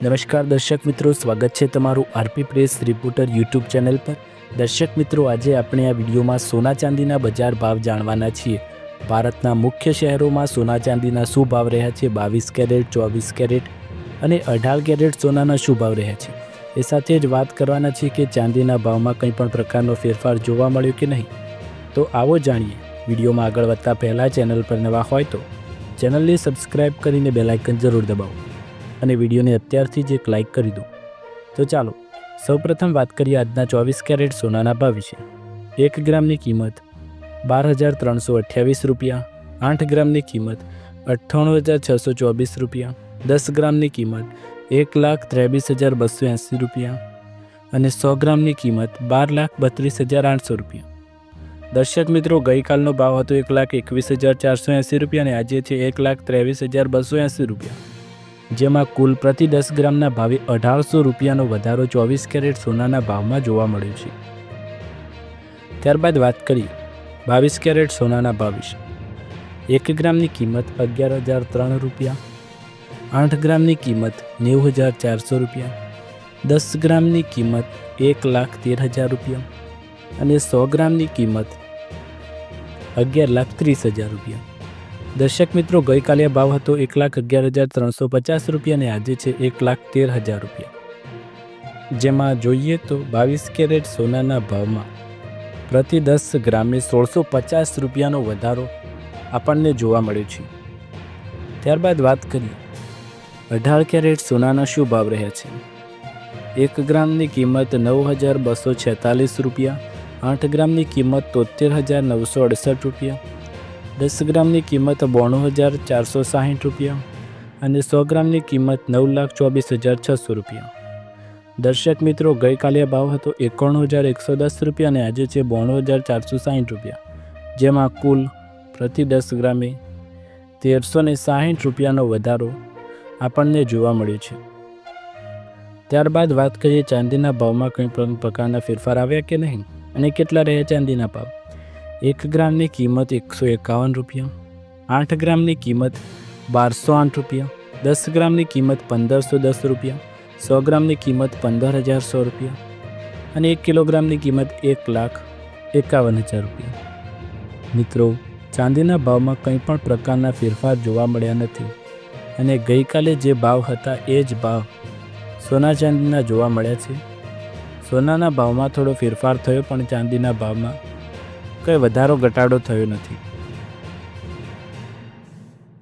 નમસ્કાર દર્શક મિત્રો, સ્વાગત છે તમારું RP press reporter YouTube channel પર. દર્શક મિત્રો, આજે આપણે આ વિડીયોમાં સોના ચાંદીના બજાર ભાવ જાણવાના છીએ. ભારતના મુખ્ય શહેરોમાં સોના ચાંદીના શું ભાવ રહ્યા છે? બાવીસ કેરેટ, ચોવીસ કેરેટ અને અઢાર કેરેટ સોનાના શું ભાવ રહ્યા છે? એ સાથે જ વાત કરવાના છીએ કે ચાંદીના ભાવમાં કંઈ પણ પ્રકારનો ફેરફાર જોવા મળ્યો કે નહીં? તો આવો જાણીએ. વિડીયોમાં આગળ વધતા પહેલાં ચેનલ પર નવા હોય તો ચેનલને સબસ્ક્રાઇબ કરીને બેલાઇકન જરૂર દબાવો. અને વિડીયોને અત્યારથી જ એક લાઇક કરી દો. તો ચાલો, સૌપ્રથમ વાત કરીએ આજના ચોવીસ કેરેટ સોનાના ભાવ વિશે. એક ગ્રામની કિંમત બાર હજાર ત્રણસો અઠ્યાવીસ રૂપિયા, આઠ ગ્રામની કિંમત અઠ્ઠાણું હજાર છસો ચોવીસ રૂપિયા, દસ ગ્રામની કિંમત એક લાખ ત્રેવીસ હજાર બસો એંસી રૂપિયા અને સો ગ્રામની કિંમત બાર લાખ બત્રીસ હજાર આઠસો રૂપિયા. દર્શક મિત્રો, ગઈકાલનો ભાવ હતો એક લાખ એકવીસ હજાર ચારસો એંસી રૂપિયા અને આજે છે એક લાખ ત્રેવીસ હજાર બસો એંસી રૂપિયા. જેમાં કુલ પ્રતિ દસ ગ્રામના ભાવે અઢારસો રૂપિયાનો વધારો ચોવીસ કેરેટ સોનાના ભાવમાં જોવા મળ્યો છે. ત્યારબાદ વાત કરીએ બાવીસ કેરેટ સોનાના ભાવ વિશે એક ગ્રામની કિંમત અગિયાર હજાર ત્રણ રૂપિયા, આઠ ગ્રામની કિંમત નેવું હજાર ચારસો રૂપિયા, દસ ગ્રામની કિંમત એક લાખ તેર હજાર રૂપિયા અને સો ગ્રામની કિંમત અગિયાર લાખ ત્રીસ હજાર રૂપિયા. દર્શક મિત્રો, ગઈકાલે ભાવ હતો એક લાખ અગિયાર હજાર ત્રણસો પચાસ રૂપિયા અને આજે છે એક લાખ તેર હજાર રૂપિયા. જેમાં જોઈએ તો બાવીસ કેરેટ સોનાના ભાવમાં પ્રતિ દસ ગ્રામે સોળસો પચાસ રૂપિયાનો વધારો આપણને જોવા મળ્યો છે. ત્યારબાદ વાત કરીએ, અઢાર કેરેટ સોનાના શું ભાવ રહ્યા છે? એક ગ્રામની કિંમત નવ હજાર બસો છેતાલીસ રૂપિયા, આઠ ગ્રામની કિંમત તોતેર હજાર નવસો અડસઠ રૂપિયા દસ ગ્રામની કિંમત બોણું હજાર ચારસો સાહીઠ રૂપિયા અને સો ગ્રામની કિંમત નવ લાખ ચોવીસ હજાર છસો રૂપિયા. દર્શક મિત્રો, ગઈકાલે ભાવ હતો એકાણું હજાર એકસો દસ રૂપિયા અને આજે છે બોણું હજાર ચારસો સાહીઠ રૂપિયા. જેમાં કુલ પ્રતિ દસ ગ્રામે તેરસો ને સાહીઠ રૂપિયાનો વધારો આપણને જોવા મળ્યો છે. ત્યારબાદ વાત કરીએ ચાંદીના ભાવમાં કંઈ પણ પ્રકારના ફેરફાર આવ્યા કે નહીં? અને કેટલા રહ્યા ચાંદીના ભાવ? એક ગ્રામની કિંમત એકસો એકાવન રૂપિયા, આઠ ગ્રામની કિંમત બારસો આઠ રૂપિયા, દસ ગ્રામની કિંમત પંદરસો દસ રૂપિયા, સો ગ્રામની કિંમત પંદર હજાર સો રૂપિયા અને એક કિલોગ્રામની કિંમત એક લાખ એકાવન હજાર રૂપિયા. મિત્રો, ચાંદીના ભાવમાં કંઈ પણ પ્રકારના ફેરફાર જોવા મળ્યા નથી અને ગઈકાલે જે ભાવ હતા એ જ ભાવ સોના ચાંદીના જોવા મળ્યા છે. સોનાના ભાવમાં થોડો ફેરફાર થયો પણ ચાંદીના ભાવમાં કંઈ વધારો ઘટાડો થયો નથી.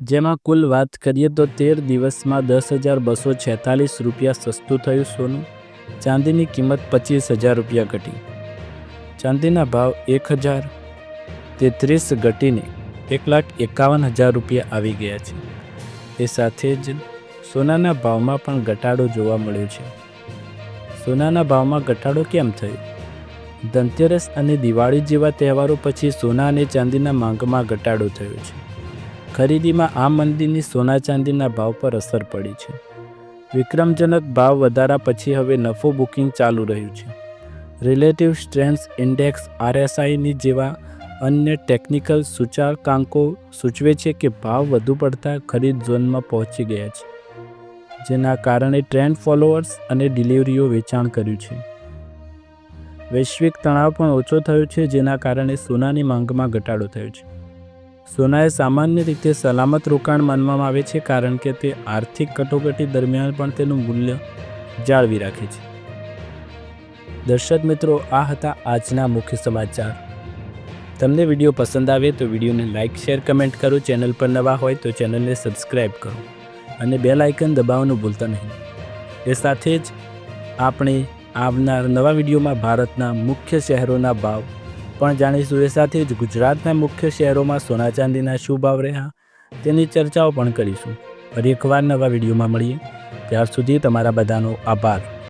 જેમાં કુલ વાત કરીએ તો તેર દિવસમાં દસ હજાર બસો છેતાલીસ રૂપિયા સસ્તું થયું સોનું, ચાંદીની કિંમત પચીસ હજાર રૂપિયા ઘટી. ચાંદીના ભાવ એક હજાર, તેત્રીસ ઘટીને એક લાખ એકાવન હજાર રૂપિયા આવી ગયા છે. એ સાથે જ સોનાના ભાવમાં પણ ઘટાડો જોવા મળ્યો છે. સોનાના ભાવમાં ઘટાડો કેમ થયો? ધનતેરસ અને દિવાળી જેવા તહેવારો પછી સોના અને ચાંદીના માંગમાં ઘટાડો થયો છે. ખરીદીમાં આ મંદીની સોના ચાંદીના ભાવ પર અસર પડી છે. વિક્રમજનક ભાવ વધારા પછી હવે નફો બુકિંગ ચાલુ રહ્યું છે. રિલેટિવ સ્ટ્રેન્થ ઇન્ડેક્સ આરએસઆઈની જેવા અન્ય ટેકનિકલ સૂચકાંકો સૂચવે છે કે ભાવ વધુ પડતા ખરીદ ઝોનમાં પહોંચી ગયા છે. જેના કારણે ટ્રેન્ડ ફોલોઅર્સ અને ડિલિવરીઓ વેચાણ કર્યું છે. વૈશ્વિક તણાવ પણ ઓછો થયો છે, જેના કારણે સોનાની માંગમાં ઘટાડો થયો છે. સોના એ સામાન્ય રીતે સલામત રોકાણ માનવામાં આવે છે, કારણ કે તે આર્થિક કટોકટી દરમિયાન પણ તેનું મૂલ્ય જાળવી રાખે છે. દર્શક મિત્રો, આ હતા આજના મુખ્ય સમાચાર. તમને વીડિયો પસંદ આવે તો વિડીયોને લાઇક, શેર, કમેન્ટ કરો. ચેનલ પર નવા હોય તો ચેનલને સબસ્ક્રાઈબ કરો. અને બેલ આઇકન દબાવવાનું ભૂલતા નહીં. એ સાથે જ આપણે આવનાર નવા વિડીયોમાં ભારતના મુખ્ય શહેરોના ભાવ પણ જાણીશું. એ સાથે જ ગુજરાતના મુખ્ય શહેરોમાં સોના ચાંદીના શું ભાવ રહ્યા તેની ચર્ચાઓ પણ કરીશું. ફરી એકવાર નવા વિડીયોમાં મળીએ. ત્યાર સુધી તમારા બધાનો આભાર.